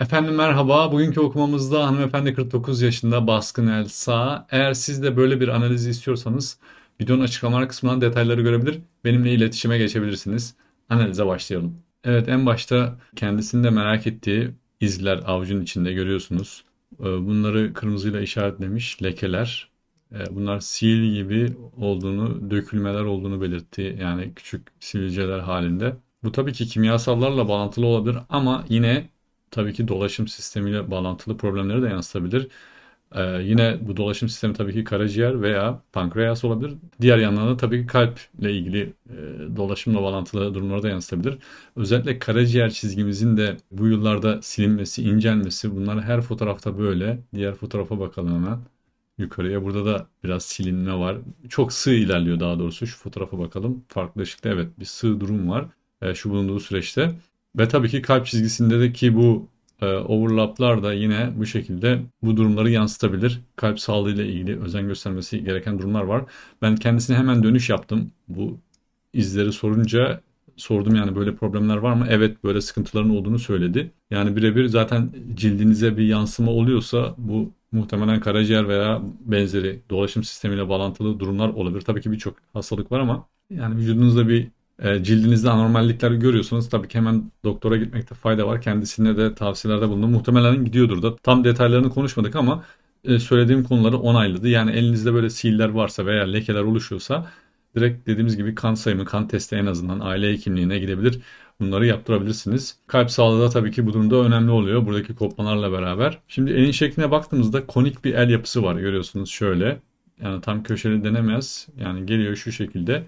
Efendim merhaba. Bugünkü okumamızda hanımefendi 49 yaşında baskın el sağ. Eğer siz de böyle bir analizi istiyorsanız videonun açıklamalar kısmından detayları görebilir. Benimle iletişime geçebilirsiniz. Analize başlayalım. Evet en başta kendisinin de merak ettiği izler avucun içinde görüyorsunuz. Ee, Bunları kırmızıyla işaretlemiş lekeler. Ee, Bunlar sil gibi olduğunu, dökülmeler olduğunu belirtti. Yani küçük sivilceler halinde. Bu tabii ki kimyasallarla bağlantılı olabilir ama yine tabii ki dolaşım sistemiyle bağlantılı problemleri de yansıtabilir. Ee, yine bu dolaşım sistemi tabii ki karaciğer veya pankreas olabilir. Diğer yandan da tabii ki kalple ilgili e, dolaşımla bağlantılı durumları da yansıtabilir. Özellikle karaciğer çizgimizin de bu yıllarda silinmesi, incelmesi bunlar her fotoğrafta böyle. Diğer fotoğrafa bakalım hemen yukarıya. Burada da biraz silinme var. Çok sığ ilerliyor daha doğrusu. Şu fotoğrafa bakalım. Farklı ışıkta evet bir sığ durum var. e, şu bulunduğu süreçte. Ve tabii ki kalp çizgisinde de ki bu e, overlaplar da yine bu şekilde bu durumları yansıtabilir. Kalp sağlığıyla ilgili özen göstermesi gereken durumlar var. Ben kendisine hemen dönüş yaptım. Bu izleri sorunca sordum yani böyle problemler var mı? Evet böyle sıkıntıların olduğunu söyledi. Yani birebir zaten cildinize bir yansıma oluyorsa bu muhtemelen karaciğer veya benzeri dolaşım sistemiyle bağlantılı durumlar olabilir. Tabii ki birçok hastalık var ama yani vücudunuzda bir e, cildinizde anormallikler görüyorsanız tabii ki hemen doktora gitmekte fayda var. Kendisine de tavsiyelerde bulundum. Muhtemelen gidiyordur da. Tam detaylarını konuşmadık ama e, söylediğim konuları onayladı. Yani elinizde böyle siller varsa veya lekeler oluşuyorsa direkt dediğimiz gibi kan sayımı, kan testi en azından aile hekimliğine gidebilir. Bunları yaptırabilirsiniz. Kalp sağlığı da tabii ki bu durumda önemli oluyor. Buradaki kopmalarla beraber. Şimdi elin şekline baktığımızda konik bir el yapısı var. Görüyorsunuz şöyle. Yani tam köşeli denemez. Yani geliyor şu şekilde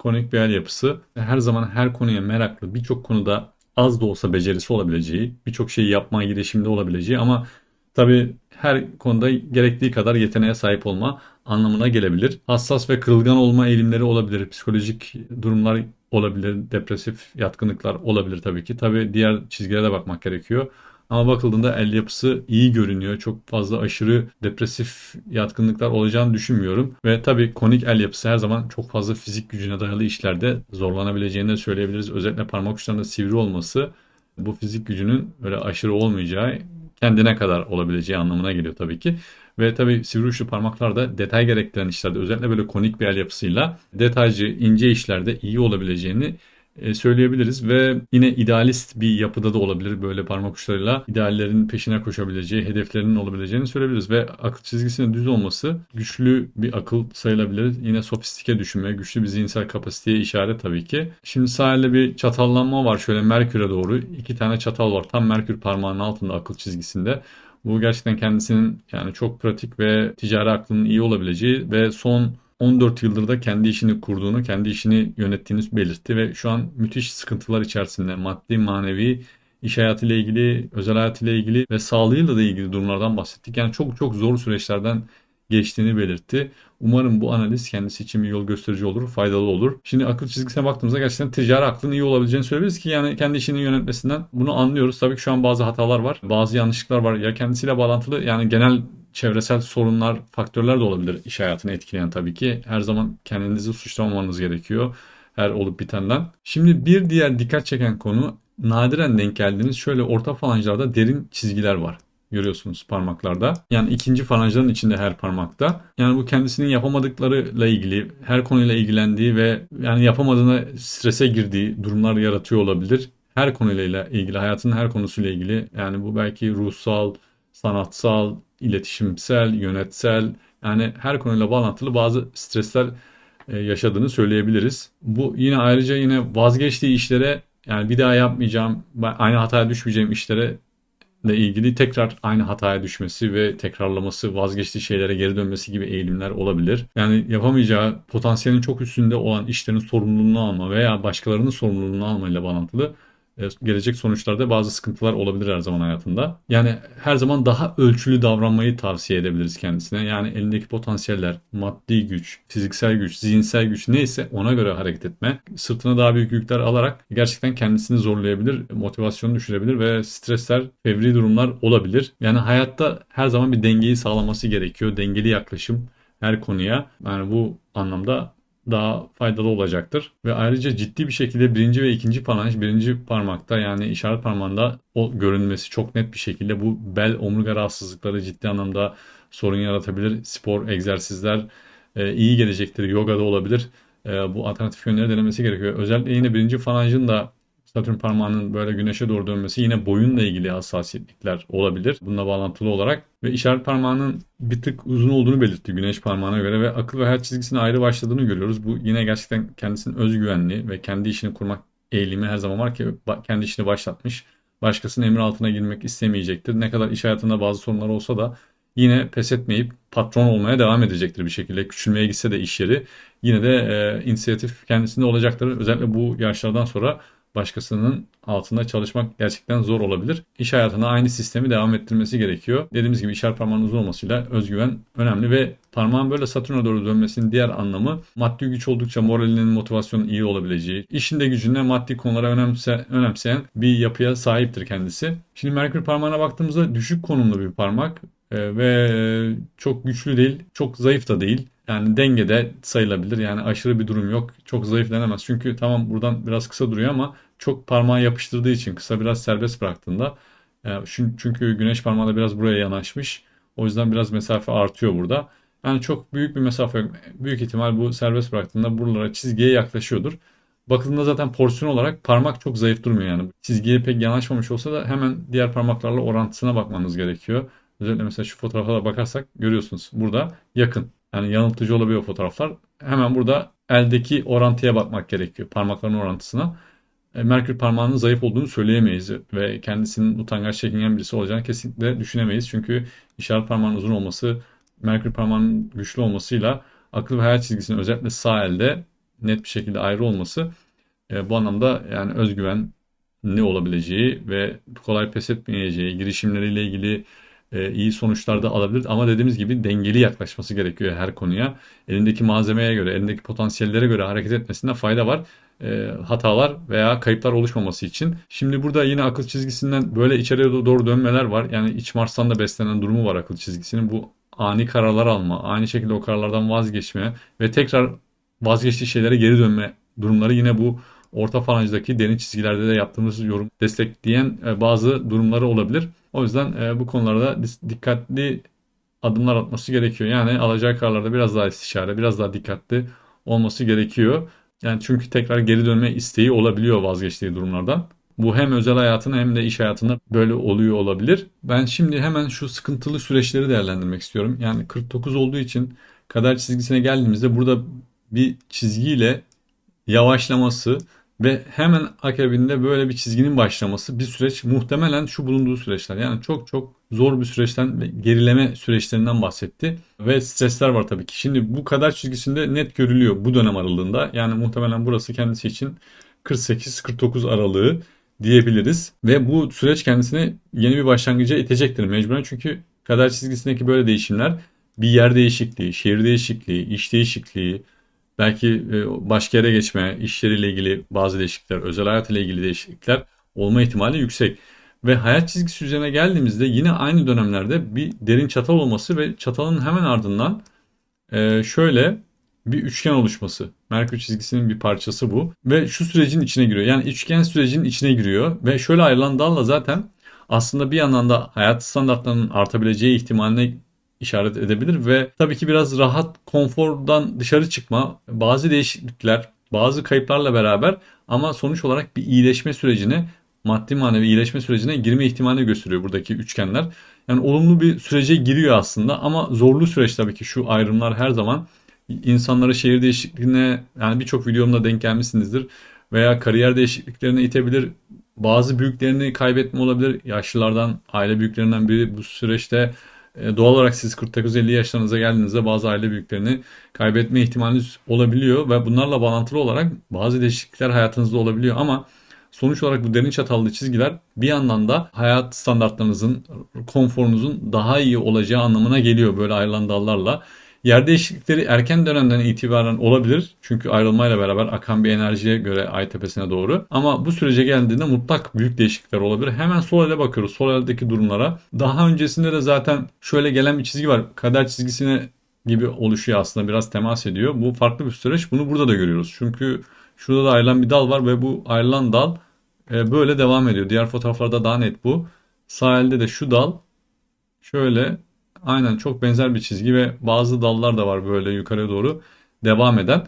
konik bir el yapısı. Her zaman her konuya meraklı, birçok konuda az da olsa becerisi olabileceği, birçok şeyi yapma girişiminde olabileceği ama tabii her konuda gerektiği kadar yeteneğe sahip olma anlamına gelebilir. Hassas ve kırılgan olma eğilimleri olabilir, psikolojik durumlar olabilir, depresif yatkınlıklar olabilir tabii ki. Tabii diğer çizgilere de bakmak gerekiyor. Ama bakıldığında el yapısı iyi görünüyor. Çok fazla aşırı depresif yatkınlıklar olacağını düşünmüyorum. Ve tabii konik el yapısı her zaman çok fazla fizik gücüne dayalı işlerde zorlanabileceğini de söyleyebiliriz. Özellikle parmak uçlarında sivri olması bu fizik gücünün böyle aşırı olmayacağı kendine kadar olabileceği anlamına geliyor tabii ki. Ve tabii sivri uçlu parmaklar da detay gerektiren işlerde özellikle böyle konik bir el yapısıyla detaycı, ince işlerde iyi olabileceğini söyleyebiliriz ve yine idealist bir yapıda da olabilir böyle parmak uçlarıyla ideallerin peşine koşabileceği, hedeflerinin olabileceğini söyleyebiliriz ve akıl çizgisinin düz olması güçlü bir akıl sayılabilir. Yine sofistike düşünme, güçlü bir zihinsel kapasiteye işaret tabii ki. Şimdi sahilde bir çatallanma var şöyle Merkür'e doğru. iki tane çatal var tam Merkür parmağının altında akıl çizgisinde. Bu gerçekten kendisinin yani çok pratik ve ticari aklının iyi olabileceği ve son 14 yıldır da kendi işini kurduğunu, kendi işini yönettiğini belirtti ve şu an müthiş sıkıntılar içerisinde maddi, manevi, iş hayatıyla ilgili, özel hayatıyla ilgili ve sağlığıyla da ilgili durumlardan bahsettik. Yani çok çok zor süreçlerden geçtiğini belirtti. Umarım bu analiz kendisi için bir yol gösterici olur, faydalı olur. Şimdi akıl çizgisine baktığımızda gerçekten ticari aklın iyi olabileceğini söyleyebiliriz ki yani kendi işini yönetmesinden bunu anlıyoruz. Tabii ki şu an bazı hatalar var, bazı yanlışlıklar var. Ya kendisiyle bağlantılı yani genel çevresel sorunlar, faktörler de olabilir iş hayatını etkileyen tabii ki. Her zaman kendinizi suçlamamanız gerekiyor her olup bitenden. Şimdi bir diğer dikkat çeken konu nadiren denk geldiğiniz şöyle orta falanjlarda derin çizgiler var. Görüyorsunuz parmaklarda. Yani ikinci falanjların içinde her parmakta. Yani bu kendisinin yapamadıklarıyla ilgili, her konuyla ilgilendiği ve yani yapamadığına strese girdiği durumlar yaratıyor olabilir. Her konuyla ilgili, hayatının her konusuyla ilgili. Yani bu belki ruhsal, sanatsal, iletişimsel, yönetsel yani her konuyla bağlantılı bazı stresler e, yaşadığını söyleyebiliriz. Bu yine ayrıca yine vazgeçtiği işlere yani bir daha yapmayacağım, aynı hataya düşmeyeceğim işlere ile ilgili tekrar aynı hataya düşmesi ve tekrarlaması, vazgeçtiği şeylere geri dönmesi gibi eğilimler olabilir. Yani yapamayacağı potansiyelin çok üstünde olan işlerin sorumluluğunu alma veya başkalarının sorumluluğunu almayla bağlantılı e, gelecek sonuçlarda bazı sıkıntılar olabilir her zaman hayatında. Yani her zaman daha ölçülü davranmayı tavsiye edebiliriz kendisine. Yani elindeki potansiyeller, maddi güç, fiziksel güç, zihinsel güç neyse ona göre hareket etme. Sırtına daha büyük yükler alarak gerçekten kendisini zorlayabilir, motivasyonu düşürebilir ve stresler, fevri durumlar olabilir. Yani hayatta her zaman bir dengeyi sağlaması gerekiyor. Dengeli yaklaşım her konuya. Yani bu anlamda daha faydalı olacaktır. Ve ayrıca ciddi bir şekilde birinci ve ikinci falanj, birinci parmakta yani işaret parmağında o görünmesi çok net bir şekilde bu bel omurga rahatsızlıkları ciddi anlamda sorun yaratabilir. Spor, egzersizler e, iyi gelecektir. Yoga da olabilir. E, bu alternatif yönleri denemesi gerekiyor. Özellikle yine birinci falanjın da Satürn parmağının böyle güneşe doğru dönmesi yine boyunla ilgili hassasiyetlikler olabilir. Bununla bağlantılı olarak ve işaret parmağının bir tık uzun olduğunu belirtti güneş parmağına göre ve akıl ve hayat çizgisine ayrı başladığını görüyoruz. Bu yine gerçekten kendisinin özgüvenli ve kendi işini kurmak eğilimi her zaman var ki kendi işini başlatmış. Başkasının emri altına girmek istemeyecektir. Ne kadar iş hayatında bazı sorunlar olsa da yine pes etmeyip patron olmaya devam edecektir bir şekilde. Küçülmeye gitse de iş yeri yine de e, inisiyatif kendisinde olacaktır. Özellikle bu yaşlardan sonra başkasının altında çalışmak gerçekten zor olabilir. İş hayatına aynı sistemi devam ettirmesi gerekiyor. Dediğimiz gibi işaret parmağının uzun olmasıyla özgüven önemli ve parmağın böyle Satürn'e doğru dönmesinin diğer anlamı maddi güç oldukça moralinin motivasyonun iyi olabileceği, işinde gücünde maddi konulara önemse, önemseyen bir yapıya sahiptir kendisi. Şimdi Merkür parmağına baktığımızda düşük konumlu bir parmak e, ve çok güçlü değil, çok zayıf da değil. Yani dengede sayılabilir. Yani aşırı bir durum yok. Çok zayıf denemez. Çünkü tamam buradan biraz kısa duruyor ama çok parmağı yapıştırdığı için kısa biraz serbest bıraktığında e, çünkü güneş parmağı da biraz buraya yanaşmış. O yüzden biraz mesafe artıyor burada. Yani çok büyük bir mesafe yok. Büyük ihtimal bu serbest bıraktığında buralara çizgiye yaklaşıyordur. Bakıldığında zaten porsiyon olarak parmak çok zayıf durmuyor yani. Çizgiye pek yanaşmamış olsa da hemen diğer parmaklarla orantısına bakmanız gerekiyor. Özellikle mesela şu fotoğrafa da bakarsak görüyorsunuz burada yakın. Yani yanıltıcı olabiliyor fotoğraflar. Hemen burada eldeki orantıya bakmak gerekiyor. Parmakların orantısına. E, Merkür parmağının zayıf olduğunu söyleyemeyiz ve kendisinin utangaç çekingen birisi olacağını kesinlikle düşünemeyiz. Çünkü işaret parmağının uzun olması, Merkür parmağının güçlü olmasıyla akıl ve hayal çizgisinin özellikle sağ elde net bir şekilde ayrı olması e, bu anlamda yani özgüven ne olabileceği ve kolay pes etmeyeceği, girişimleriyle ilgili e, iyi sonuçlar da alabilir. Ama dediğimiz gibi dengeli yaklaşması gerekiyor her konuya. Elindeki malzemeye göre, elindeki potansiyellere göre hareket etmesinde fayda var. E, hatalar veya kayıplar oluşmaması için. Şimdi burada yine akıl çizgisinden böyle içeriye doğru dönmeler var. Yani iç Mars'tan da beslenen durumu var akıl çizgisinin. Bu ani kararlar alma, aynı şekilde o kararlardan vazgeçme ve tekrar vazgeçtiği şeylere geri dönme durumları yine bu orta falanjdaki derin çizgilerde de yaptığımız yorum destekleyen e, bazı durumları olabilir. O yüzden e, bu konularda dikkatli adımlar atması gerekiyor. Yani alacağı kararlarda biraz daha istişare, biraz daha dikkatli olması gerekiyor. Yani çünkü tekrar geri dönme isteği olabiliyor vazgeçtiği durumlardan. Bu hem özel hayatında hem de iş hayatında böyle oluyor olabilir. Ben şimdi hemen şu sıkıntılı süreçleri değerlendirmek istiyorum. Yani 49 olduğu için kader çizgisine geldiğimizde burada bir çizgiyle yavaşlaması ve hemen akabinde böyle bir çizginin başlaması bir süreç muhtemelen şu bulunduğu süreçler. Yani çok çok zor bir süreçten ve gerileme süreçlerinden bahsetti. Ve stresler var tabii ki. Şimdi bu kadar çizgisinde net görülüyor bu dönem aralığında. Yani muhtemelen burası kendisi için 48-49 aralığı diyebiliriz. Ve bu süreç kendisini yeni bir başlangıca itecektir mecburen. Çünkü kader çizgisindeki böyle değişimler bir yer değişikliği, şehir değişikliği, iş değişikliği, belki e, başka yere geçme, işleriyle ilgili bazı değişiklikler, özel hayat ile ilgili değişiklikler olma ihtimali yüksek. Ve hayat çizgisi üzerine geldiğimizde yine aynı dönemlerde bir derin çatal olması ve çatalın hemen ardından e, şöyle bir üçgen oluşması. Merkür çizgisinin bir parçası bu. Ve şu sürecin içine giriyor. Yani üçgen sürecin içine giriyor. Ve şöyle ayrılan dalla zaten aslında bir yandan da hayat standartlarının artabileceği ihtimaline işaret edebilir ve tabii ki biraz rahat konfordan dışarı çıkma, bazı değişiklikler, bazı kayıplarla beraber ama sonuç olarak bir iyileşme sürecine, maddi manevi iyileşme sürecine girme ihtimalini gösteriyor buradaki üçgenler. Yani olumlu bir sürece giriyor aslında ama zorlu süreç tabii ki şu ayrımlar her zaman insanları şehir değişikliğine yani birçok videomda denk gelmişsinizdir veya kariyer değişikliklerine itebilir. Bazı büyüklerini kaybetme olabilir. Yaşlılardan, aile büyüklerinden biri bu süreçte doğal olarak siz 49-50 yaşlarınıza geldiğinizde bazı aile büyüklerini kaybetme ihtimaliniz olabiliyor ve bunlarla bağlantılı olarak bazı değişiklikler hayatınızda olabiliyor ama sonuç olarak bu derin çatallı çizgiler bir yandan da hayat standartlarınızın, konforunuzun daha iyi olacağı anlamına geliyor böyle ayrılan dallarla. Yer değişiklikleri erken dönemden itibaren olabilir. Çünkü ayrılmayla beraber akan bir enerjiye göre ay tepesine doğru. Ama bu sürece geldiğinde mutlak büyük değişiklikler olabilir. Hemen sol ele bakıyoruz. Sol eldeki durumlara. Daha öncesinde de zaten şöyle gelen bir çizgi var. Kader çizgisine gibi oluşuyor aslında biraz temas ediyor. Bu farklı bir süreç. Bunu burada da görüyoruz. Çünkü şurada da ayrılan bir dal var ve bu ayrılan dal e, böyle devam ediyor. Diğer fotoğraflarda daha net bu. Sağ elde de şu dal şöyle aynen çok benzer bir çizgi ve bazı dallar da var böyle yukarıya doğru devam eden.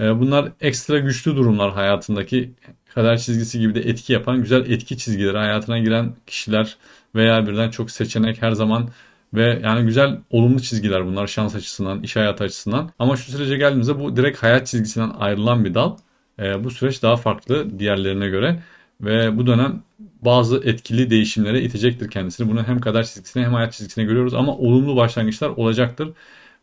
E, bunlar ekstra güçlü durumlar hayatındaki kader çizgisi gibi de etki yapan güzel etki çizgileri hayatına giren kişiler veya birden çok seçenek her zaman ve yani güzel olumlu çizgiler bunlar şans açısından, iş hayatı açısından. Ama şu sürece geldiğimizde bu direkt hayat çizgisinden ayrılan bir dal. E, bu süreç daha farklı diğerlerine göre ve bu dönem bazı etkili değişimlere itecektir kendisini. Bunu hem kader çizgisine hem hayat çizgisine görüyoruz ama olumlu başlangıçlar olacaktır.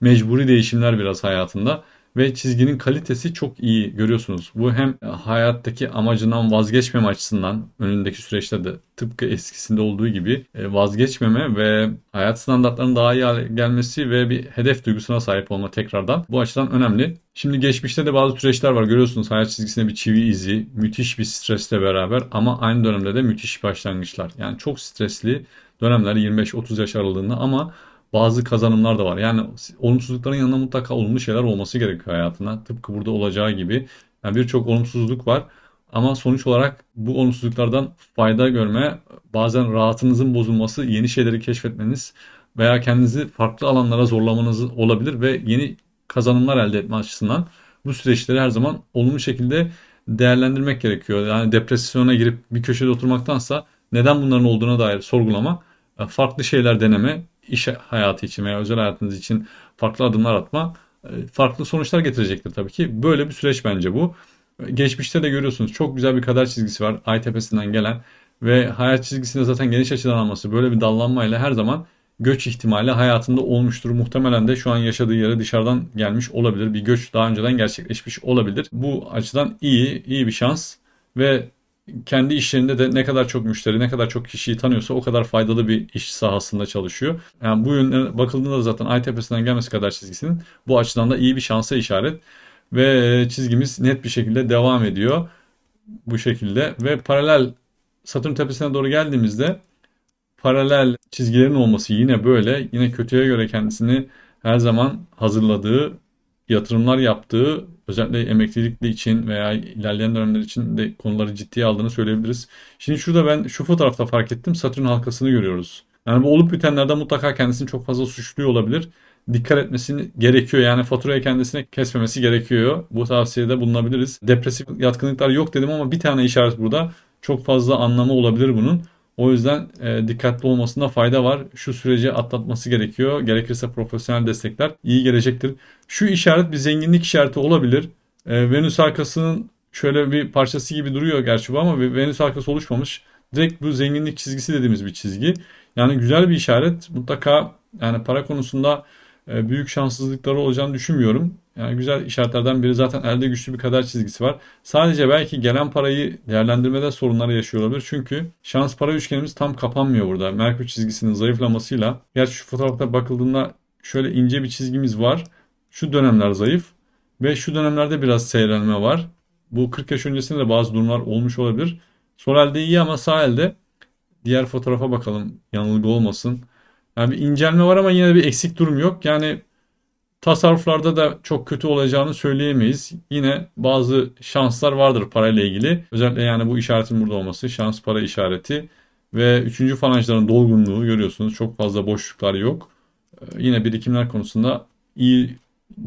Mecburi değişimler biraz hayatında ve çizginin kalitesi çok iyi görüyorsunuz. Bu hem hayattaki amacından vazgeçmeme açısından önündeki süreçte de tıpkı eskisinde olduğu gibi e, vazgeçmeme ve hayat standartlarının daha iyi gelmesi ve bir hedef duygusuna sahip olma tekrardan bu açıdan önemli. Şimdi geçmişte de bazı süreçler var görüyorsunuz hayat çizgisinde bir çivi izi, müthiş bir stresle beraber ama aynı dönemde de müthiş başlangıçlar. Yani çok stresli dönemler 25-30 yaş aralığında ama bazı kazanımlar da var. Yani olumsuzlukların yanında mutlaka olumlu şeyler olması gerekiyor hayatına. Tıpkı burada olacağı gibi. Yani birçok olumsuzluk var. Ama sonuç olarak bu olumsuzluklardan fayda görme, bazen rahatınızın bozulması, yeni şeyleri keşfetmeniz veya kendinizi farklı alanlara zorlamanız olabilir ve yeni kazanımlar elde etme açısından bu süreçleri her zaman olumlu şekilde değerlendirmek gerekiyor. Yani depresyona girip bir köşede oturmaktansa neden bunların olduğuna dair sorgulama, farklı şeyler deneme iş hayatı için veya özel hayatınız için farklı adımlar atma e, farklı sonuçlar getirecektir tabii ki. Böyle bir süreç bence bu. Geçmişte de görüyorsunuz çok güzel bir kader çizgisi var ay tepesinden gelen ve hayat çizgisinde zaten geniş açıdan alması böyle bir dallanmayla her zaman göç ihtimali hayatında olmuştur. Muhtemelen de şu an yaşadığı yere dışarıdan gelmiş olabilir. Bir göç daha önceden gerçekleşmiş olabilir. Bu açıdan iyi, iyi bir şans ve kendi işlerinde de ne kadar çok müşteri, ne kadar çok kişiyi tanıyorsa o kadar faydalı bir iş sahasında çalışıyor. Yani bu yönlere bakıldığında da zaten ay tepesinden gelmesi kadar çizgisinin bu açıdan da iyi bir şansa işaret. Ve çizgimiz net bir şekilde devam ediyor. Bu şekilde ve paralel Satürn tepesine doğru geldiğimizde paralel çizgilerin olması yine böyle. Yine kötüye göre kendisini her zaman hazırladığı, yatırımlar yaptığı özellikle emeklilikli için veya ilerleyen dönemler için de konuları ciddiye aldığını söyleyebiliriz. Şimdi şurada ben şu fotoğrafta fark ettim. Satürn halkasını görüyoruz. Yani bu olup bitenlerde mutlaka kendisini çok fazla suçluyor olabilir. Dikkat etmesini gerekiyor. Yani faturayı kendisine kesmemesi gerekiyor. Bu tavsiyede bulunabiliriz. Depresif yatkınlıklar yok dedim ama bir tane işaret burada. Çok fazla anlamı olabilir bunun. O yüzden e, dikkatli olmasında fayda var. Şu süreci atlatması gerekiyor. Gerekirse profesyonel destekler iyi gelecektir. Şu işaret bir zenginlik işareti olabilir. E, Venüs arkasının şöyle bir parçası gibi duruyor gerçi bu ama Venüs arkası oluşmamış. Direkt bu zenginlik çizgisi dediğimiz bir çizgi. Yani güzel bir işaret. Mutlaka yani para konusunda e, büyük şanssızlıkları olacağını düşünmüyorum. Yani güzel işaretlerden biri zaten elde güçlü bir kader çizgisi var. Sadece belki gelen parayı değerlendirmede sorunlar yaşıyor olabilir. Çünkü şans para üçgenimiz tam kapanmıyor burada. Merkür çizgisinin zayıflamasıyla. Gerçi şu fotoğrafta bakıldığında şöyle ince bir çizgimiz var. Şu dönemler zayıf ve şu dönemlerde biraz seyrelme var. Bu 40 yaş öncesinde de bazı durumlar olmuş olabilir. Sol elde iyi ama sağ elde diğer fotoğrafa bakalım yanılgı olmasın. Yani bir incelme var ama yine bir eksik durum yok. Yani tasarruflarda da çok kötü olacağını söyleyemeyiz. Yine bazı şanslar vardır parayla ilgili. Özellikle yani bu işaretin burada olması şans para işareti ve üçüncü falanjların dolgunluğu görüyorsunuz. Çok fazla boşluklar yok. Ee, yine birikimler konusunda iyi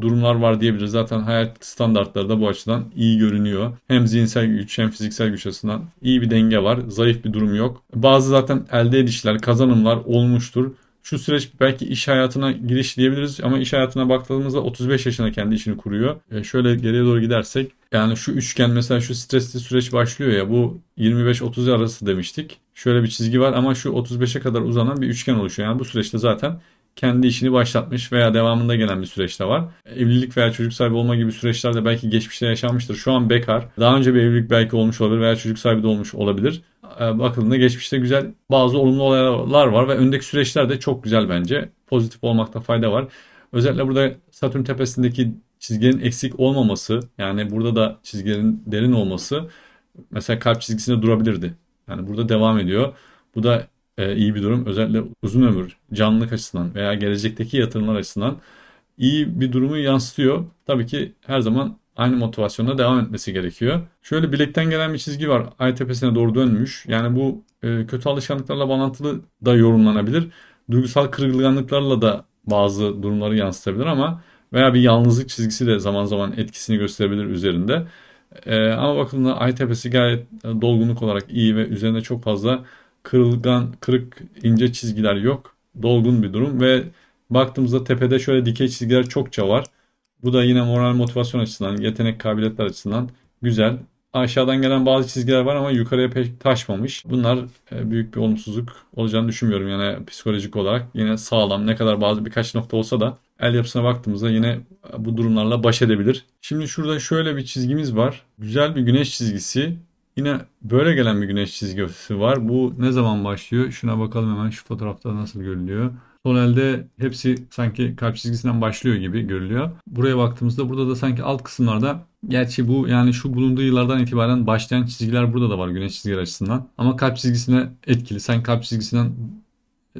durumlar var diyebiliriz. Zaten hayat standartları da bu açıdan iyi görünüyor. Hem zihinsel güç hem fiziksel güç açısından iyi bir denge var. Zayıf bir durum yok. Bazı zaten elde edişler, kazanımlar olmuştur şu süreç belki iş hayatına giriş diyebiliriz ama iş hayatına baktığımızda 35 yaşında kendi işini kuruyor. E şöyle geriye doğru gidersek yani şu üçgen mesela şu stresli süreç başlıyor ya bu 25-30 arası demiştik. Şöyle bir çizgi var ama şu 35'e kadar uzanan bir üçgen oluşuyor. Yani bu süreçte zaten kendi işini başlatmış veya devamında gelen bir süreçte var. Evlilik veya çocuk sahibi olma gibi süreçlerde belki geçmişte yaşanmıştır. Şu an bekar. Daha önce bir evlilik belki olmuş olabilir veya çocuk sahibi de olmuş olabilir. Ee, bakıldığında geçmişte güzel bazı olumlu olaylar var ve öndeki süreçler de çok güzel bence. Pozitif olmakta fayda var. Özellikle burada Satürn tepesindeki çizginin eksik olmaması yani burada da çizgilerin derin olması mesela kalp çizgisinde durabilirdi. Yani burada devam ediyor. Bu da e, iyi bir durum. Özellikle uzun ömür, canlılık açısından veya gelecekteki yatırımlar açısından iyi bir durumu yansıtıyor. Tabii ki her zaman aynı motivasyonla devam etmesi gerekiyor. Şöyle bilekten gelen bir çizgi var. Ay tepesine doğru dönmüş. Yani bu e, kötü alışkanlıklarla bağlantılı da yorumlanabilir. Duygusal kırılganlıklarla da bazı durumları yansıtabilir ama veya bir yalnızlık çizgisi de zaman zaman etkisini gösterebilir üzerinde. E, ama bakıldığında ay tepesi gayet dolgunluk olarak iyi ve üzerinde çok fazla kırılgan, kırık, ince çizgiler yok. Dolgun bir durum ve baktığımızda tepede şöyle dikey çizgiler çokça var. Bu da yine moral motivasyon açısından, yetenek kabiliyetler açısından güzel. Aşağıdan gelen bazı çizgiler var ama yukarıya pek taşmamış. Bunlar e, büyük bir olumsuzluk olacağını düşünmüyorum yani psikolojik olarak. Yine sağlam ne kadar bazı birkaç nokta olsa da el yapısına baktığımızda yine bu durumlarla baş edebilir. Şimdi şurada şöyle bir çizgimiz var. Güzel bir güneş çizgisi. Yine böyle gelen bir güneş çizgisi var. Bu ne zaman başlıyor? Şuna bakalım hemen şu fotoğrafta nasıl görülüyor. Sol elde hepsi sanki kalp çizgisinden başlıyor gibi görülüyor. Buraya baktığımızda burada da sanki alt kısımlarda gerçi bu yani şu bulunduğu yıllardan itibaren başlayan çizgiler burada da var güneş çizgileri açısından. Ama kalp çizgisine etkili. Sanki kalp çizgisinden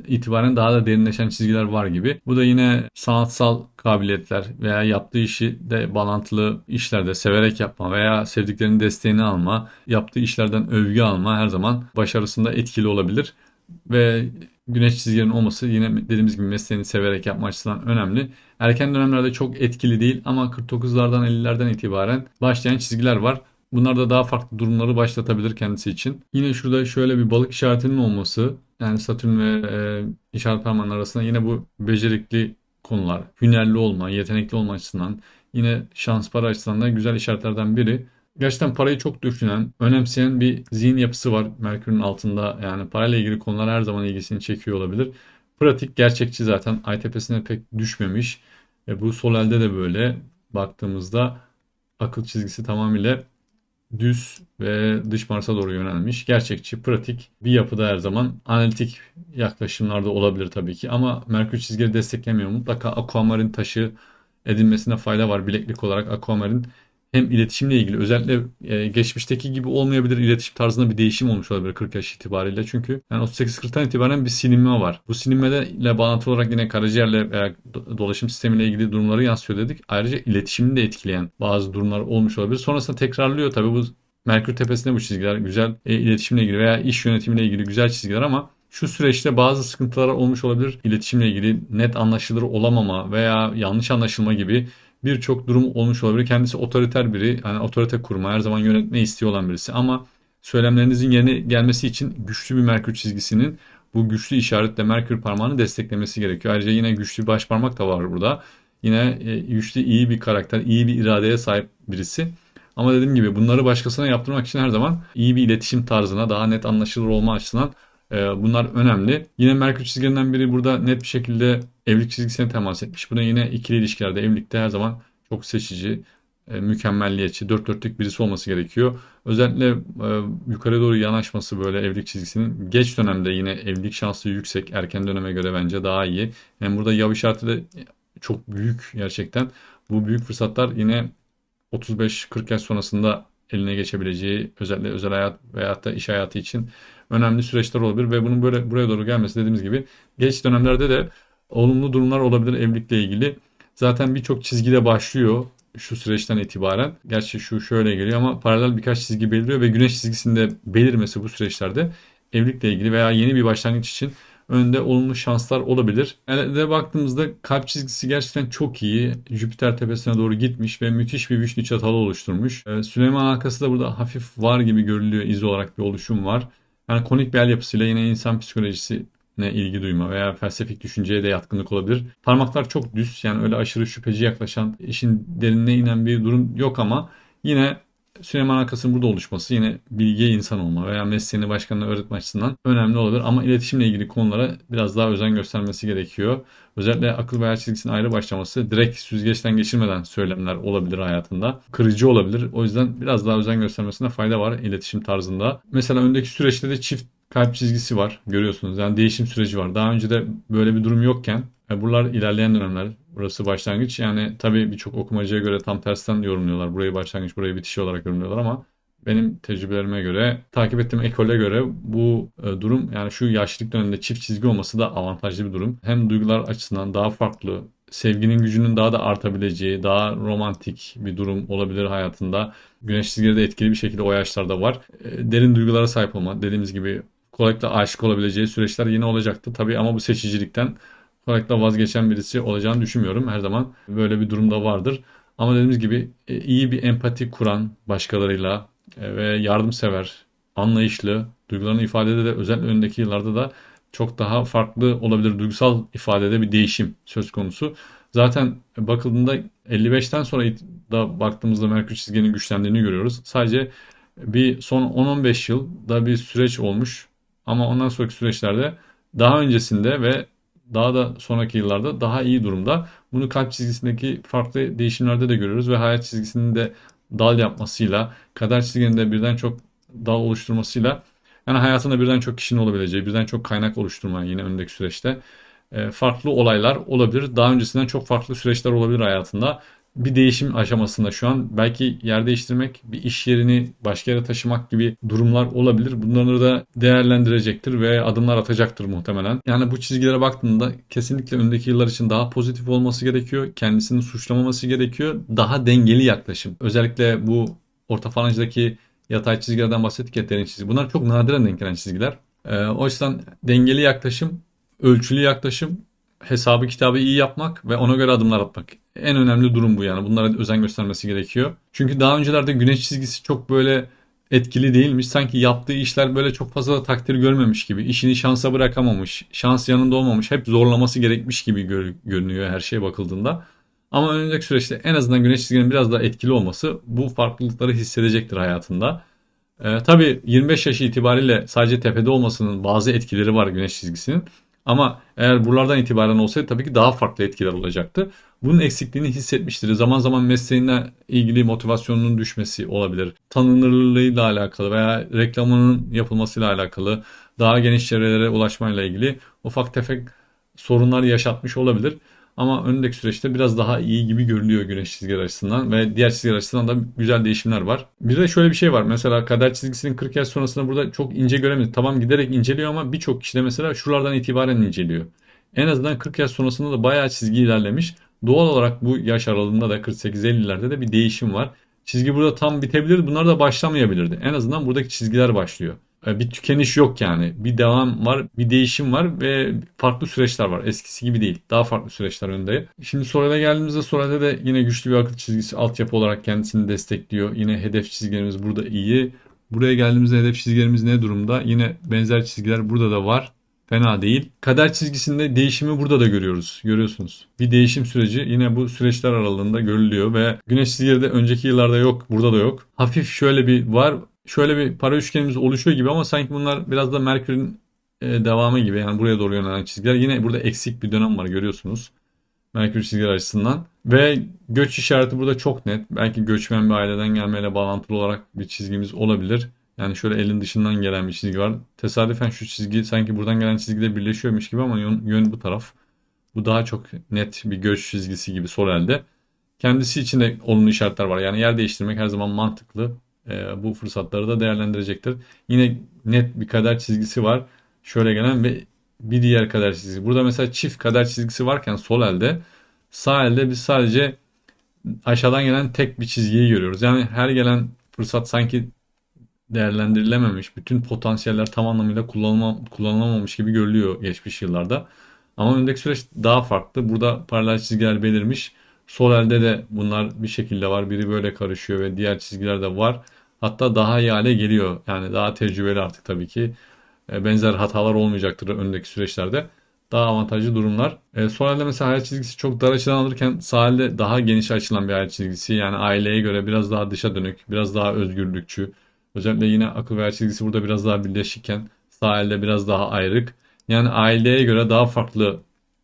itibaren daha da derinleşen çizgiler var gibi. Bu da yine sanatsal kabiliyetler veya yaptığı işi de bağlantılı işlerde severek yapma veya sevdiklerinin desteğini alma, yaptığı işlerden övgü alma her zaman başarısında etkili olabilir. Ve güneş çizgilerinin olması yine dediğimiz gibi mesleğini severek yapma açısından önemli. Erken dönemlerde çok etkili değil ama 49'lardan 50'lerden itibaren başlayan çizgiler var. Bunlar da daha farklı durumları başlatabilir kendisi için. Yine şurada şöyle bir balık işaretinin olması yani Satürn ve e, işaret parmağının arasında yine bu becerikli konular, hünerli olma, yetenekli olma açısından yine şans para açısından da güzel işaretlerden biri. Gerçekten parayı çok düşünen, önemseyen bir zihin yapısı var Merkür'ün altında. Yani parayla ilgili konular her zaman ilgisini çekiyor olabilir. Pratik, gerçekçi zaten. Ay tepesine pek düşmemiş. E bu sol elde de böyle baktığımızda akıl çizgisi tamamıyla düz ve dış Mars'a doğru yönelmiş. Gerçekçi, pratik bir yapıda her zaman analitik yaklaşımlarda olabilir tabii ki. Ama Merkür çizgileri desteklemiyor. Mutlaka aquamarin taşı edinmesine fayda var bileklik olarak aquamarin hem iletişimle ilgili özellikle e, geçmişteki gibi olmayabilir iletişim tarzında bir değişim olmuş olabilir 40 yaş itibariyle. Çünkü yani 38-40'tan itibaren bir silinme var. Bu silinmede ile bağlantılı olarak yine karaciğerle veya dolaşım sistemiyle ilgili durumları yansıyor dedik. Ayrıca iletişimini de etkileyen bazı durumlar olmuş olabilir. Sonrasında tekrarlıyor tabii bu Merkür tepesinde bu çizgiler güzel e, iletişimle ilgili veya iş yönetimiyle ilgili güzel çizgiler ama şu süreçte bazı sıkıntılar olmuş olabilir. İletişimle ilgili net anlaşılır olamama veya yanlış anlaşılma gibi birçok durum olmuş olabilir. Kendisi otoriter biri. Yani otorite kurma, her zaman yönetme istiyor olan birisi. Ama söylemlerinizin yerine gelmesi için güçlü bir Merkür çizgisinin bu güçlü işaretle Merkür parmağını desteklemesi gerekiyor. Ayrıca yine güçlü baş parmak da var burada. Yine e, güçlü iyi bir karakter, iyi bir iradeye sahip birisi. Ama dediğim gibi bunları başkasına yaptırmak için her zaman iyi bir iletişim tarzına, daha net anlaşılır olma açısından bunlar önemli. Yine Merkür çizgilerinden biri burada net bir şekilde evlilik çizgisine temas etmiş. Bu da yine ikili ilişkilerde, evlilikte her zaman çok seçici, e, mükemmelliyetçi, dört dörtlük birisi olması gerekiyor. Özellikle e, yukarı doğru yanaşması böyle evlilik çizgisinin geç dönemde yine evlilik şansı yüksek. Erken döneme göre bence daha iyi. Hem burada yav işareti de çok büyük gerçekten. Bu büyük fırsatlar yine 35-40 yaş sonrasında eline geçebileceği özellikle özel hayat veyahut da iş hayatı için önemli süreçler olabilir ve bunun böyle buraya doğru gelmesi dediğimiz gibi geç dönemlerde de olumlu durumlar olabilir evlilikle ilgili. Zaten birçok çizgide başlıyor şu süreçten itibaren. Gerçi şu şöyle geliyor ama paralel birkaç çizgi beliriyor ve güneş çizgisinde belirmesi bu süreçlerde evlilikle ilgili veya yeni bir başlangıç için önünde olumlu şanslar olabilir. Elde baktığımızda kalp çizgisi gerçekten çok iyi. Jüpiter tepesine doğru gitmiş ve müthiş bir vişnu çatalı oluşturmuş. Ee, Süleyman halkası da burada hafif var gibi görülüyor iz olarak bir oluşum var. Yani konik bir el yapısıyla yine insan psikolojisi ne ilgi duyma veya felsefik düşünceye de yatkınlık olabilir. Parmaklar çok düz yani öyle aşırı şüpheci yaklaşan işin derinine inen bir durum yok ama yine Süleyman Akas'ın burada oluşması yine bilgiye insan olma veya mesleğini başkanına öğretme açısından önemli olabilir. Ama iletişimle ilgili konulara biraz daha özen göstermesi gerekiyor. Özellikle akıl veya çizgisinin ayrı başlaması direkt süzgeçten geçirmeden söylemler olabilir hayatında. Kırıcı olabilir. O yüzden biraz daha özen göstermesine fayda var iletişim tarzında. Mesela öndeki süreçte de çift kalp çizgisi var görüyorsunuz. Yani değişim süreci var. Daha önce de böyle bir durum yokken e, buralar ilerleyen dönemler. Burası başlangıç. Yani tabii birçok okumacıya göre tam tersten yorumluyorlar. Burayı başlangıç, burayı bitiş olarak yorumluyorlar ama benim tecrübelerime göre, takip ettiğim ekole göre bu e, durum yani şu yaşlılık döneminde çift çizgi olması da avantajlı bir durum. Hem duygular açısından daha farklı sevginin gücünün daha da artabileceği, daha romantik bir durum olabilir hayatında. Güneş çizgileri de etkili bir şekilde o yaşlarda var. E, derin duygulara sahip olma, dediğimiz gibi kolaylıkla aşık olabileceği süreçler yine olacaktı. Tabii ama bu seçicilikten kolaylıkla vazgeçen birisi olacağını düşünmüyorum. Her zaman böyle bir durumda vardır. Ama dediğimiz gibi e, iyi bir empati kuran başkalarıyla e, ve yardımsever, anlayışlı, duygularını ifadede de özellikle önündeki yıllarda da çok daha farklı olabilir. Duygusal ifadede bir değişim söz konusu. Zaten bakıldığında 55'ten sonra da baktığımızda Merkür çizginin güçlendiğini görüyoruz. Sadece bir son 10-15 yılda bir süreç olmuş. Ama ondan sonraki süreçlerde daha öncesinde ve daha da sonraki yıllarda daha iyi durumda. Bunu kalp çizgisindeki farklı değişimlerde de görüyoruz ve hayat çizgisinin de dal yapmasıyla, kader çizginin de birden çok dal oluşturmasıyla yani hayatında birden çok kişinin olabileceği, birden çok kaynak oluşturma yine öndeki süreçte e, farklı olaylar olabilir. Daha öncesinden çok farklı süreçler olabilir hayatında bir değişim aşamasında şu an. Belki yer değiştirmek, bir iş yerini başka yere taşımak gibi durumlar olabilir. Bunları da değerlendirecektir ve adımlar atacaktır muhtemelen. Yani bu çizgilere baktığında kesinlikle öndeki yıllar için daha pozitif olması gerekiyor. Kendisini suçlamaması gerekiyor. Daha dengeli yaklaşım. Özellikle bu orta falanjdaki yatay çizgilerden bahsettik ya derin çizgi. Bunlar çok nadiren denk gelen çizgiler. Ee, o yüzden dengeli yaklaşım, ölçülü yaklaşım hesabı kitabı iyi yapmak ve ona göre adımlar atmak. En önemli durum bu yani. Bunlara özen göstermesi gerekiyor. Çünkü daha öncelerde güneş çizgisi çok böyle etkili değilmiş. Sanki yaptığı işler böyle çok fazla takdir görmemiş gibi. İşini şansa bırakamamış. Şans yanında olmamış. Hep zorlaması gerekmiş gibi gör, görünüyor her şeye bakıldığında. Ama önümüzdeki süreçte en azından güneş çizginin biraz daha etkili olması bu farklılıkları hissedecektir hayatında. Ee, tabii 25 yaş itibariyle sadece tepede olmasının bazı etkileri var güneş çizgisinin. Ama eğer buralardan itibaren olsaydı tabii ki daha farklı etkiler olacaktı. Bunun eksikliğini hissetmiştir. Zaman zaman mesleğine ilgili motivasyonunun düşmesi olabilir. Tanınırlığıyla alakalı veya reklamının yapılmasıyla alakalı daha geniş çevrelere ulaşmayla ilgili ufak tefek sorunlar yaşatmış olabilir. Ama önündeki süreçte biraz daha iyi gibi görülüyor güneş çizgileri açısından ve diğer çizgiler açısından da güzel değişimler var. Bir de şöyle bir şey var. Mesela kader çizgisinin 40 yaş sonrasında burada çok ince göremeyiz. Tamam giderek inceliyor ama birçok kişi de mesela şuralardan itibaren inceliyor. En azından 40 yaş sonrasında da bayağı çizgi ilerlemiş. Doğal olarak bu yaş aralığında da 48-50'lerde de bir değişim var. Çizgi burada tam bitebilir. Bunlar da başlamayabilirdi. En azından buradaki çizgiler başlıyor. E, bir tükeniş yok yani. Bir devam var, bir değişim var ve farklı süreçler var. Eskisi gibi değil. Daha farklı süreçler önde. Şimdi Sorel'e geldiğimizde Sorel'de de yine güçlü bir akıl çizgisi altyapı olarak kendisini destekliyor. Yine hedef çizgilerimiz burada iyi. Buraya geldiğimizde hedef çizgilerimiz ne durumda? Yine benzer çizgiler burada da var. Fena değil. Kader çizgisinde değişimi burada da görüyoruz. Görüyorsunuz. Bir değişim süreci yine bu süreçler aralığında görülüyor ve güneş çizgileri de önceki yıllarda yok. Burada da yok. Hafif şöyle bir var şöyle bir para üçgenimiz oluşuyor gibi ama sanki bunlar biraz da Merkür'ün e, devamı gibi. Yani buraya doğru yönelen çizgiler. Yine burada eksik bir dönem var görüyorsunuz. Merkür çizgiler açısından. Ve göç işareti burada çok net. Belki göçmen bir aileden gelmeyle bağlantılı olarak bir çizgimiz olabilir. Yani şöyle elin dışından gelen bir çizgi var. Tesadüfen şu çizgi sanki buradan gelen çizgiyle birleşiyormuş gibi ama yön, yön bu taraf. Bu daha çok net bir göç çizgisi gibi sol elde. Kendisi için de olumlu işaretler var. Yani yer değiştirmek her zaman mantıklı e, bu fırsatları da değerlendirecektir. Yine net bir kader çizgisi var. Şöyle gelen ve bir diğer kader çizgisi. Burada mesela çift kader çizgisi varken sol elde sağ elde biz sadece aşağıdan gelen tek bir çizgiyi görüyoruz. Yani her gelen fırsat sanki değerlendirilememiş. Bütün potansiyeller tam anlamıyla kullanılma, kullanılamamış gibi görülüyor geçmiş yıllarda. Ama öndeki süreç daha farklı. Burada paralel çizgiler belirmiş. Sol elde de bunlar bir şekilde var. Biri böyle karışıyor ve diğer çizgiler de var. Hatta daha iyi hale geliyor. Yani daha tecrübeli artık tabii ki. E, benzer hatalar olmayacaktır öndeki süreçlerde. Daha avantajlı durumlar. E, sol elde mesela hayal çizgisi çok dar açıdan alırken sağ elde daha geniş açılan bir hayal çizgisi. Yani aileye göre biraz daha dışa dönük, biraz daha özgürlükçü. Özellikle yine akıl ve hayal çizgisi burada biraz daha birleşikken sağ elde biraz daha ayrık. Yani aileye göre daha farklı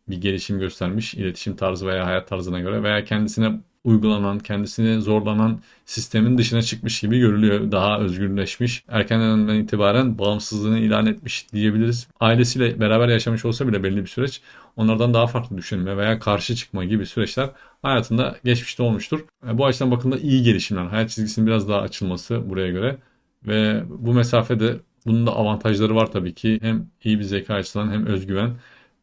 bir gelişim göstermiş iletişim tarzı veya hayat tarzına göre veya kendisine uygulanan, kendisine zorlanan sistemin dışına çıkmış gibi görülüyor. Daha özgürleşmiş. Erken dönemden itibaren bağımsızlığını ilan etmiş diyebiliriz. Ailesiyle beraber yaşamış olsa bile belli bir süreç onlardan daha farklı düşünme veya karşı çıkma gibi süreçler hayatında geçmişte olmuştur. E, bu açıdan bakıldığında iyi gelişimler. Hayat çizgisinin biraz daha açılması buraya göre ve bu mesafede bunun da avantajları var tabii ki. Hem iyi bir zeka açısından hem özgüven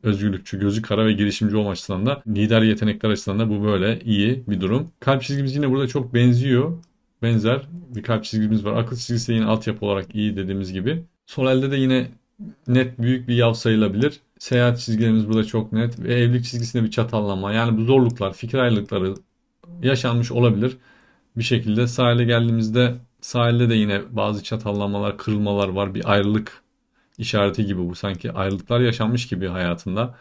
özgürlükçü, gözü kara ve girişimci olma açısından da lider yetenekler açısından da bu böyle iyi bir durum. Kalp çizgimiz yine burada çok benziyor. Benzer bir kalp çizgimiz var. Akıl çizgisi de yine altyapı olarak iyi dediğimiz gibi. Sol elde de yine net büyük bir yav sayılabilir. Seyahat çizgilerimiz burada çok net ve evlilik çizgisinde bir çatallama. Yani bu zorluklar, fikir ayrılıkları yaşanmış olabilir. Bir şekilde sahile geldiğimizde sahilde de yine bazı çatallamalar, kırılmalar var. Bir ayrılık işareti gibi bu. Sanki ayrılıklar yaşanmış gibi hayatında.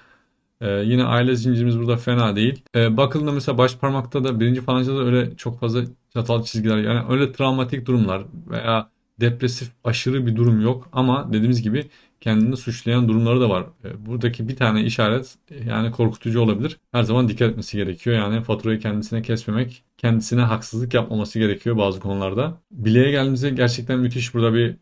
Ee, yine aile zincirimiz burada fena değil. Ee, bakıldığında mesela baş parmakta da birinci falancada da öyle çok fazla çatal çizgiler yani öyle travmatik durumlar veya depresif aşırı bir durum yok ama dediğimiz gibi kendini suçlayan durumları da var. E, Buradaki bir tane işaret yani korkutucu olabilir. Her zaman dikkat etmesi gerekiyor. Yani faturayı kendisine kesmemek, kendisine haksızlık yapmaması gerekiyor bazı konularda. Bileğe geldiğimizde gerçekten müthiş burada bir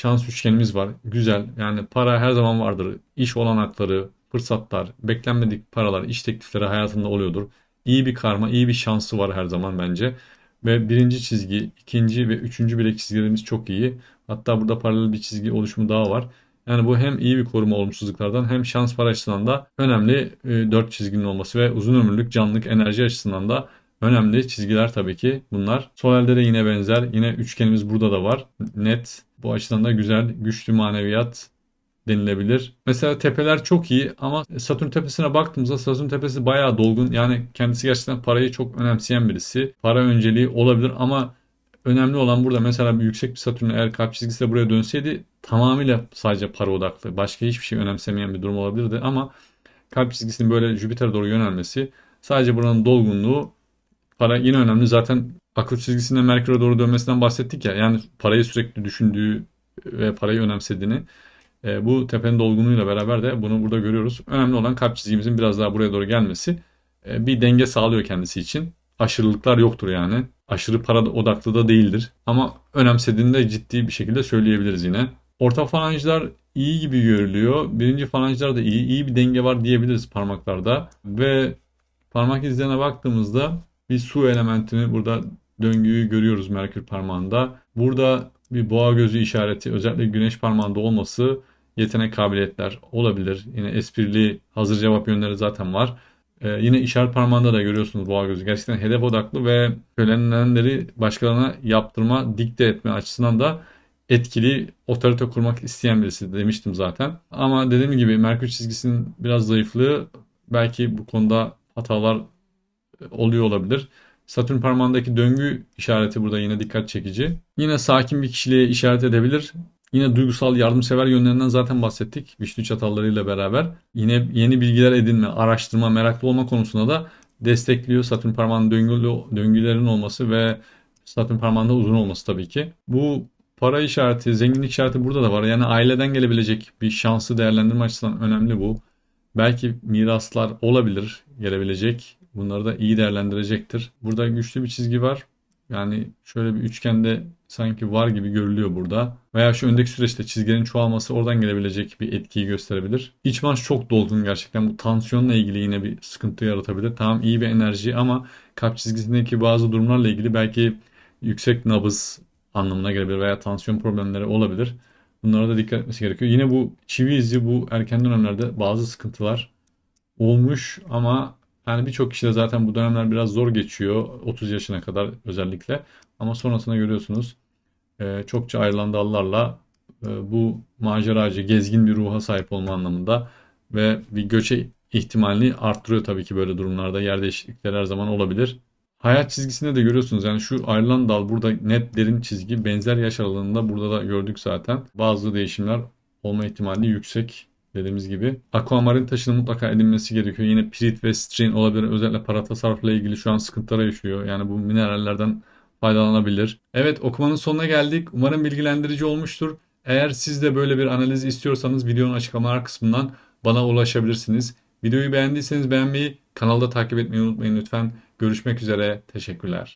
şans üçgenimiz var. Güzel. Yani para her zaman vardır. İş olanakları, fırsatlar, beklenmedik paralar, iş teklifleri hayatında oluyordur. İyi bir karma, iyi bir şansı var her zaman bence. Ve birinci çizgi, ikinci ve üçüncü bilek çizgilerimiz çok iyi. Hatta burada paralel bir çizgi oluşumu daha var. Yani bu hem iyi bir koruma olumsuzluklardan hem şans para açısından da önemli e, dört çizginin olması ve uzun ömürlük canlılık enerji açısından da önemli çizgiler tabii ki bunlar. Sol elde de yine benzer. Yine üçgenimiz burada da var. Net. Bu açıdan da güzel, güçlü maneviyat denilebilir. Mesela tepeler çok iyi ama Satürn tepesine baktığımızda Satürn tepesi bayağı dolgun. Yani kendisi gerçekten parayı çok önemseyen birisi. Para önceliği olabilir ama önemli olan burada mesela bir yüksek bir Satürn eğer kalp çizgisi de buraya dönseydi tamamıyla sadece para odaklı. Başka hiçbir şey önemsemeyen bir durum olabilirdi ama kalp çizgisinin böyle Jüpiter'e doğru yönelmesi sadece buranın dolgunluğu para yine önemli. Zaten akıl çizgisinde Merkür'e doğru dönmesinden bahsettik ya. Yani parayı sürekli düşündüğü ve parayı önemsediğini. E, bu tepenin dolgunluğuyla beraber de bunu burada görüyoruz. Önemli olan kalp çizgimizin biraz daha buraya doğru gelmesi. E, bir denge sağlıyor kendisi için. Aşırılıklar yoktur yani. Aşırı para odaklı da değildir. Ama önemsediğini de ciddi bir şekilde söyleyebiliriz yine. Orta falanjlar iyi gibi görülüyor. Birinci falanjlar da iyi. İyi bir denge var diyebiliriz parmaklarda. Ve parmak izlerine baktığımızda bir su elementini burada döngüyü görüyoruz Merkür parmağında. Burada bir boğa gözü işareti özellikle güneş parmağında olması yetenek kabiliyetler olabilir. Yine esprili hazır cevap yönleri zaten var. Ee, yine işaret parmağında da görüyorsunuz boğa gözü. Gerçekten hedef odaklı ve söylenenleri başkalarına yaptırma, dikte etme açısından da etkili otorite kurmak isteyen birisi demiştim zaten. Ama dediğim gibi Merkür çizgisinin biraz zayıflığı belki bu konuda hatalar oluyor olabilir. Satürn parmağındaki döngü işareti burada yine dikkat çekici. Yine sakin bir kişiliğe işaret edebilir. Yine duygusal yardımsever yönlerinden zaten bahsettik. Güçlü çatallarıyla beraber. Yine yeni bilgiler edinme, araştırma, meraklı olma konusunda da destekliyor. Satürn parmağının döngülü, döngülerin olması ve Satürn parmağında uzun olması tabii ki. Bu para işareti, zenginlik işareti burada da var. Yani aileden gelebilecek bir şansı değerlendirme açısından önemli bu. Belki miraslar olabilir gelebilecek. Bunları da iyi değerlendirecektir. Burada güçlü bir çizgi var. Yani şöyle bir üçgende sanki var gibi görülüyor burada. Veya şu öndeki süreçte çizgilerin çoğalması oradan gelebilecek bir etkiyi gösterebilir. İç manş çok dolgun gerçekten. Bu tansiyonla ilgili yine bir sıkıntı yaratabilir. Tamam iyi bir enerji ama kalp çizgisindeki bazı durumlarla ilgili belki yüksek nabız anlamına gelebilir veya tansiyon problemleri olabilir. Bunlara da dikkat etmesi gerekiyor. Yine bu çivi izi bu erken dönemlerde bazı sıkıntılar olmuş ama yani birçok kişi de zaten bu dönemler biraz zor geçiyor 30 yaşına kadar özellikle. Ama sonrasında görüyorsunuz e, çokça ayrılan dallarla e, bu maceracı, gezgin bir ruha sahip olma anlamında ve bir göçe ihtimalini arttırıyor tabii ki böyle durumlarda. Yer değişiklikleri her zaman olabilir. Hayat çizgisinde de görüyorsunuz yani şu ayrılan dal burada net derin çizgi benzer yaş aralığında burada da gördük zaten. Bazı değişimler olma ihtimali yüksek dediğimiz gibi. Aquamarin taşının mutlaka edinmesi gerekiyor. Yine pirit ve strin olabilir. Özellikle para tasarrufla ilgili şu an sıkıntılar yaşıyor. Yani bu minerallerden faydalanabilir. Evet okumanın sonuna geldik. Umarım bilgilendirici olmuştur. Eğer siz de böyle bir analiz istiyorsanız videonun açıklamalar kısmından bana ulaşabilirsiniz. Videoyu beğendiyseniz beğenmeyi, kanalda takip etmeyi unutmayın lütfen. Görüşmek üzere. Teşekkürler.